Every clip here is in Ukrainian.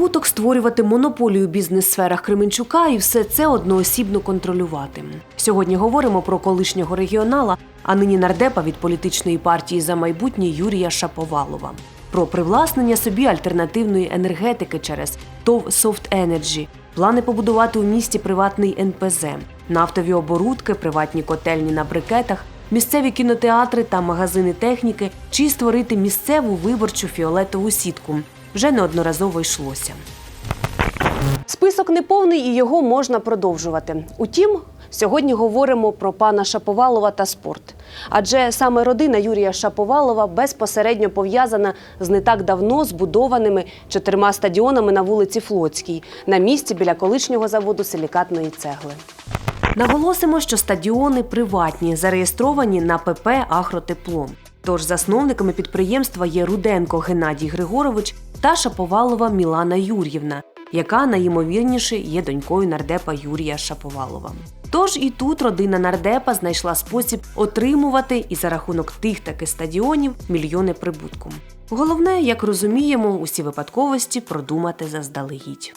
прибуток, створювати монополію бізнес-сферах Кременчука і все це одноосібно контролювати. Сьогодні говоримо про колишнього регіонала, а нині нардепа від політичної партії за майбутнє Юрія Шаповалова. Про привласнення собі альтернативної енергетики через ТОВ «Софт Енерджі», плани побудувати у місті приватний НПЗ, нафтові оборудки, приватні котельні на брикетах, місцеві кінотеатри та магазини техніки, чи створити місцеву виборчу фіолетову сітку. Вже неодноразово йшлося. Список неповний і його можна продовжувати. Утім, сьогодні говоримо про пана Шаповалова та спорт. Адже саме родина Юрія Шаповалова безпосередньо пов'язана з не так давно збудованими чотирма стадіонами на вулиці Флотській, на місці біля колишнього заводу силікатної цегли. Наголосимо, що стадіони приватні, зареєстровані на ПП Агротепло. Тож засновниками підприємства є Руденко Геннадій Григорович та Шаповалова Мілана Юр'ївна, яка найімовірніше є донькою нардепа Юрія Шаповалова. Тож і тут родина нардепа знайшла спосіб отримувати і за рахунок тих таки стадіонів мільйони прибутку. Головне, як розуміємо, усі випадковості продумати заздалегідь.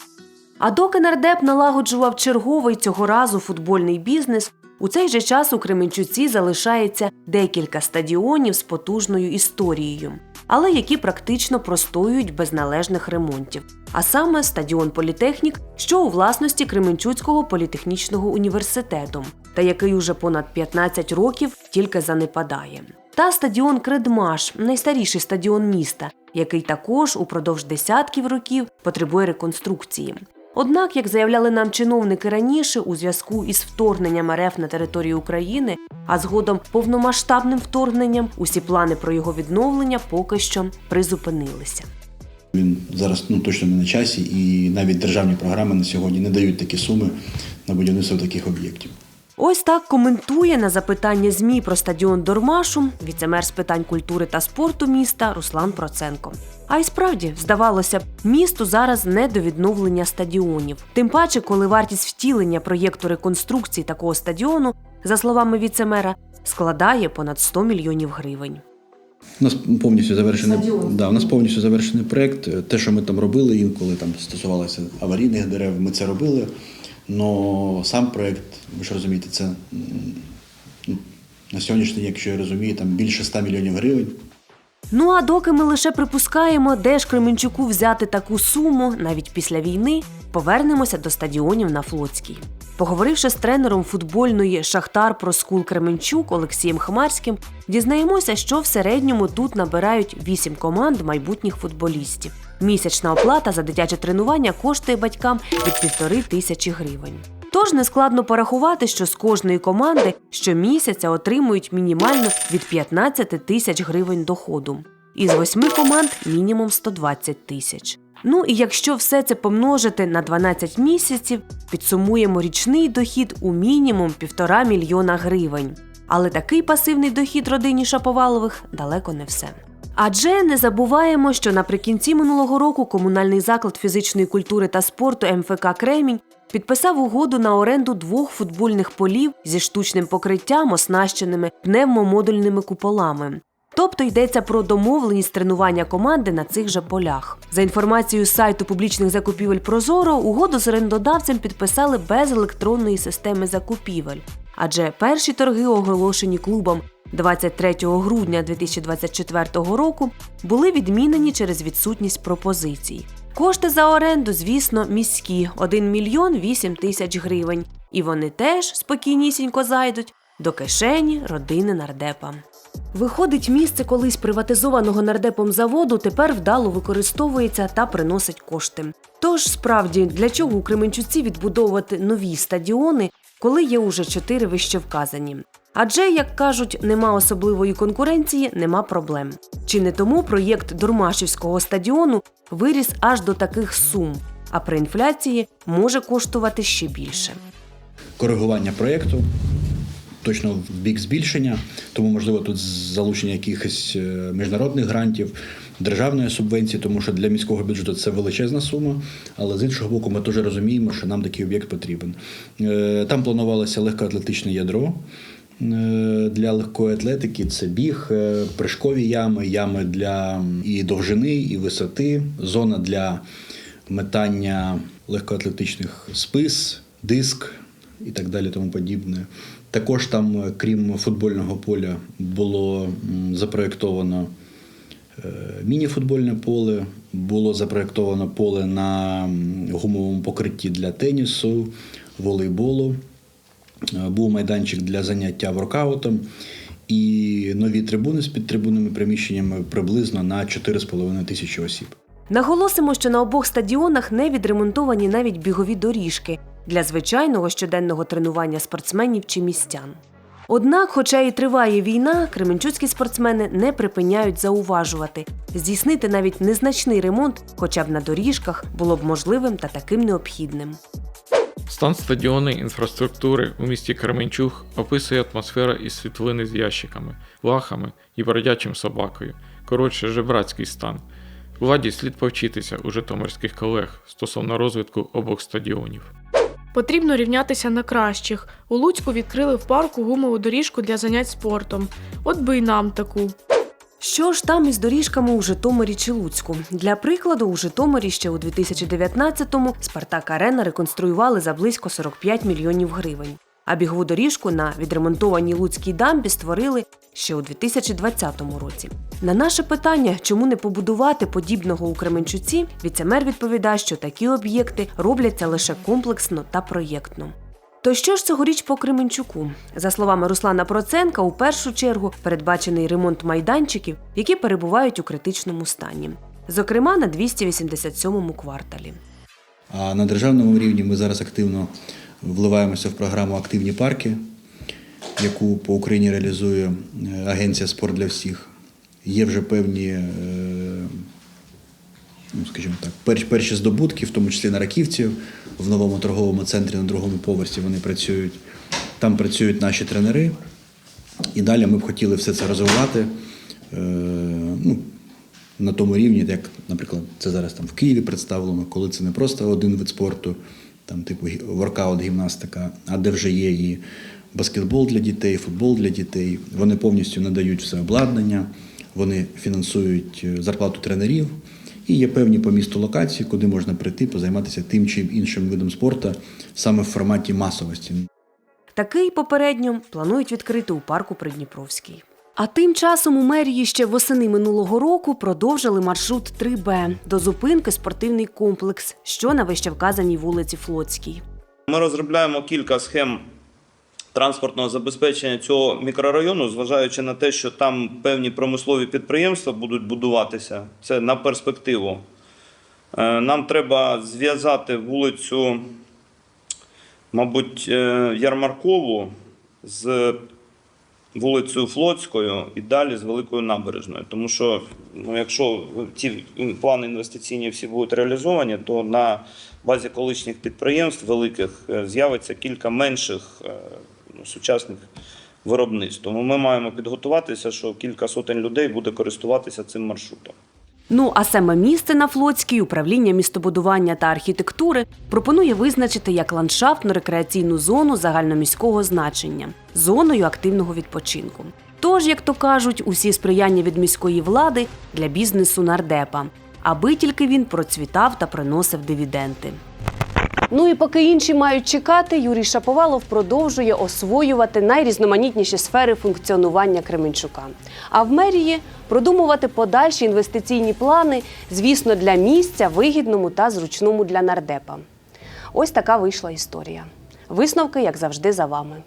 А доки нардеп налагоджував черговий цього разу футбольний бізнес, у цей же час у Кременчуці залишається декілька стадіонів з потужною історією, але які практично простоюють без належних ремонтів. А саме стадіон Політехнік, що у власності Кременчуцького політехнічного університету, та який уже понад 15 років тільки занепадає. Та стадіон Кредмаш, найстаріший стадіон міста, який також упродовж десятків років потребує реконструкції. Однак, як заявляли нам чиновники раніше, у зв'язку із вторгненням РФ на територію України, а згодом повномасштабним вторгненням, усі плани про його відновлення поки що призупинилися. Він зараз ну точно не на часі, і навіть державні програми на сьогодні не дають такі суми на будівництво таких об'єктів. Ось так коментує на запитання ЗМІ про стадіон Дормашу віцемер з питань культури та спорту міста Руслан Проценко. А й справді, здавалося б, місту зараз не до відновлення стадіонів. Тим паче, коли вартість втілення проєкту реконструкції такого стадіону, за словами віцемера, складає понад 100 мільйонів гривень. У нас повністю завершений Стадіон. да, у нас повністю завершений проект. Те, що ми там робили, інколи там стосувалося аварійних дерев, ми це робили. Но сам проект, ви ж розумієте, це на сьогоднішній, день, якщо я розумію, там більше 100 мільйонів гривень. Ну а доки ми лише припускаємо, де ж Кременчуку взяти таку суму навіть після війни, повернемося до стадіонів на Флотській. Поговоривши з тренером футбольної Шахтар Проскул Кременчук Олексієм Хмарським, дізнаємося, що в середньому тут набирають 8 команд майбутніх футболістів. Місячна оплата за дитяче тренування коштує батькам від півтори тисячі гривень. Тож нескладно порахувати, що з кожної команди щомісяця отримують мінімально від 15 тисяч гривень доходу. Із восьми команд мінімум 120 тисяч. Ну і якщо все це помножити на 12 місяців, підсумуємо річний дохід у мінімум півтора мільйона гривень. Але такий пасивний дохід родині Шаповалових далеко не все. Адже не забуваємо, що наприкінці минулого року комунальний заклад фізичної культури та спорту МФК Кремінь підписав угоду на оренду двох футбольних полів зі штучним покриттям, оснащеними пневмомодульними куполами. Тобто йдеться про домовленість тренування команди на цих же полях. За інформацією сайту публічних закупівель Прозоро, угоду з орендодавцем підписали без електронної системи закупівель. Адже перші торги, оголошені клубом 23 грудня 2024 року, були відмінені через відсутність пропозицій. Кошти за оренду, звісно, міські 1 мільйон 8 тисяч гривень. І вони теж спокійнісінько зайдуть до кишені родини нардепа. Виходить, місце колись приватизованого нардепом заводу тепер вдало використовується та приносить кошти. Тож справді для чого у Кременчуці відбудовувати нові стадіони, коли є уже чотири вищевказані? Адже, як кажуть, нема особливої конкуренції, нема проблем. Чи не тому проєкт Дурмашівського стадіону виріс аж до таких сум, а при інфляції може коштувати ще більше. Коригування проєкту точно в бік збільшення, тому можливо тут залучення якихось е, міжнародних грантів, державної субвенції, тому що для міського бюджету це величезна сума. Але з іншого боку, ми теж розуміємо, що нам такий об'єкт потрібен. Е, Там планувалося легкоатлетичне ядро. Е, Для легкої атлетики це біг, е, прыжкові ями, ями для і довжини, і висоти, зона для метання легкоатлетичних спис, диск і так далі, тому подібне. Також там, е, крім футбольного поля, було запроєктовано міні-футбольне поле, було запроєктовано поле на гумовому покритті для тенісу, волейболу. Е, Був майданчик для заняття воркаутом і нові трибуни з підтрибунними приміщеннями приблизно на 4,5 тисячі осіб. Наголосимо, що на обох стадіонах не відремонтовані навіть бігові доріжки для звичайного щоденного тренування спортсменів чи містян. Однак, хоча і триває війна, кременчуцькі спортсмени не припиняють зауважувати. Здійснити навіть незначний ремонт, хоча б на доріжках, було б можливим та таким необхідним. Стан стадіонної інфраструктури у місті Кременчуг описує атмосфера із світлини з ящиками, лахами і бродячим собакою. Коротше, жебрацький стан. Владі слід повчитися у житомирських колег стосовно розвитку обох стадіонів. Потрібно рівнятися на кращих. У Луцьку відкрили в парку гумову доріжку для занять спортом. От би й нам таку. Що ж там із доріжками у Житомирі чи Луцьку? Для прикладу, у Житомирі ще у 2019-му Спартак Арена реконструювали за близько 45 мільйонів гривень. А бігову доріжку на відремонтованій Луцькій дамбі створили ще у 2020 році. На наше питання, чому не побудувати подібного у Кременчуці, віцемер відповідає, що такі об'єкти робляться лише комплексно та проєктно. То що ж цьогоріч по Кременчуку? За словами Руслана Проценка, у першу чергу передбачений ремонт майданчиків, які перебувають у критичному стані. Зокрема, на 287-му кварталі. А на державному рівні ми зараз активно вливаємося в програму Активні парки, яку по Україні реалізує е, Агенція Спорт для всіх. Є вже певні, е, скажімо так, перші, перші здобутки, в тому числі на Раківці, в новому торговому центрі на другому поверсі вони працюють. Там працюють наші тренери. І далі ми б хотіли все це розвивати. е, Ну, на тому рівні, як, наприклад, це зараз там в Києві представлено, коли це не просто один вид спорту, там типу воркаут, гімнастика, а де вже є і баскетбол для дітей, футбол для дітей. Вони повністю надають все обладнання, вони фінансують е, зарплату тренерів. І є певні по місту локації, куди можна прийти, позайматися тим чи іншим видом спорту саме в форматі масовості. Такий попередньо планують відкрити у парку Придніпровський. А тим часом у мерії ще восени минулого року продовжили маршрут 3Б до зупинки спортивний комплекс, що на вищевказаній вулиці Флотській. Ми розробляємо кілька схем транспортного забезпечення цього мікрорайону, зважаючи на те, що там певні промислові підприємства будуть будуватися. Це на перспективу. Е, Нам треба зв'язати вулицю, мабуть, е, Ярмаркову з вулицею Флотською і далі з Великою набережною. Тому що ну, якщо ці плани інвестиційні всі будуть реалізовані, то на базі колишніх підприємств великих е, з'явиться кілька менших сучасних виробництв. Тому ми маємо підготуватися, що кілька сотень людей буде користуватися цим маршрутом. Ну а саме місце на Флотській управління містобудування та архітектури пропонує визначити як ландшафтно-рекреаційну зону загальноміського значення, зоною активного відпочинку. Тож, як то кажуть, усі сприяння від міської влади для бізнесу нардепа, аби тільки він процвітав та приносив дивіденти. Ну і поки інші мають чекати, Юрій Шаповалов продовжує освоювати найрізноманітніші сфери функціонування Кременчука. А в мерії продумувати подальші інвестиційні плани, звісно, для місця вигідному та зручному для нардепа. Ось така вийшла історія. Висновки, як завжди, за вами.